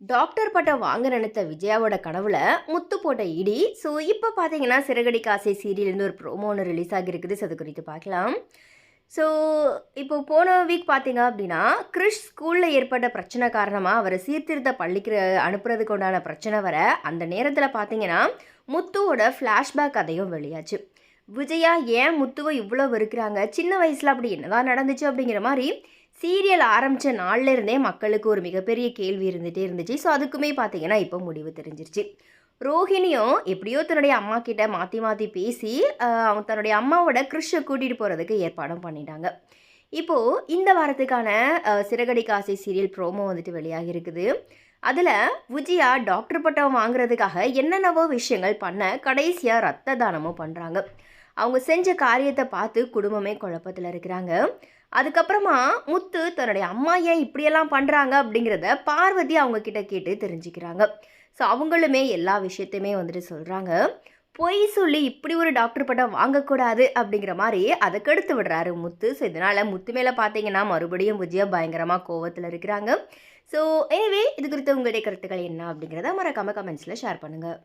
Doctor பட்டம் வாங்க நினைத்த விஜயாவோட கனவுல முத்து போட்ட இடி. ஸோ இப்போ பார்த்தீங்கன்னா சிறகடி காசை சீரியல்னு ஒரு ப்ரோமோ ஒன்று ரிலீஸ் ஆகியிருக்குது. ஸோ அது குறித்து பார்க்கலாம். ஸோ இப்போ போன வீக் பார்த்தீங்க அப்படின்னா கிறிஷ் ஸ்கூலில் ஏற்பட்ட பிரச்சனை காரணமாக அவரை சீர்திருத்த பள்ளிக்கு அனுப்புறதுக்கு உண்டான பிரச்சனை வர அந்த நேரத்தில் பார்த்தீங்கன்னா முத்துவோட ஃப்ளாஷ்பேக் கதையும் வெளியாச்சு. விஜயா ஏன் முத்துவை இவ்வளோ வெறுக்கிறாங்க? சின்ன வயசில் அப்படி என்னதான் நடந்துச்சு அப்படிங்கிற மாதிரி சீரியல் ஆரம்பித்த நாள்ல இருந்தே மக்களுக்கு ஒரு மிகப்பெரிய கேள்வி இருந்துகிட்டே இருந்துச்சு. ஸோ அதுக்குமே பார்த்தீங்கன்னா இப்போ முடிவு தெரிஞ்சிருச்சு. ரோஹிணியும் எப்படியோ தன்னுடைய அம்மா கிட்ட மாற்றி மாற்றி பேசி அவங்க தன்னுடைய அம்மாவோட கிறிஷை கூட்டிகிட்டு போகிறதுக்கு ஏற்பாடும் பண்ணிட்டாங்க. இப்போது இந்த வாரத்துக்கான சிறகடி காசை சீரியல் ப்ரோமோ வந்துட்டு வெளியாகி இருக்குது. அதில் விஜயா டாக்டர் பட்டம் வாங்குறதுக்காக என்னென்னவோ விஷயங்கள் பண்ண கடைசியாக ரத்த தானமும் பண்ணுறாங்க அவங்க செஞ்ச காரியத்தை பார்த்து குடும்பமே குழப்பத்தில் இருக்கிறாங்க. அதுக்கப்புறமா முத்து தன்னுடைய அம்மா ஏன் இப்படியெல்லாம் பண்ணுறாங்க அப்படிங்கிறத பார்வதி அவங்க கிட்ட கேட்டு தெரிஞ்சுக்கிறாங்க. ஸோ அவங்களுமே எல்லா விஷயத்தையுமே வந்துட்டு சொல்கிறாங்க பொய் சொல்லி இப்படி ஒரு டாக்டர் பட்டம் வாங்கக்கூடாது அப்படிங்கிற மாதிரி அதை கெடுத்து விடுறாரு முத்து. ஸோ இதனால் முத்து மேலே பார்த்தீங்கன்னா மறுபடியும் விஜயா பயங்கரமாக கோவத்தில் இருக்கிறாங்க. ஸோ எனவே இது குறித்து உங்களுடைய கருத்துக்கள் என்ன அப்படிங்கிறத மறக்காமல் கமெண்ட்ஸில் ஷேர் பண்ணுங்கள்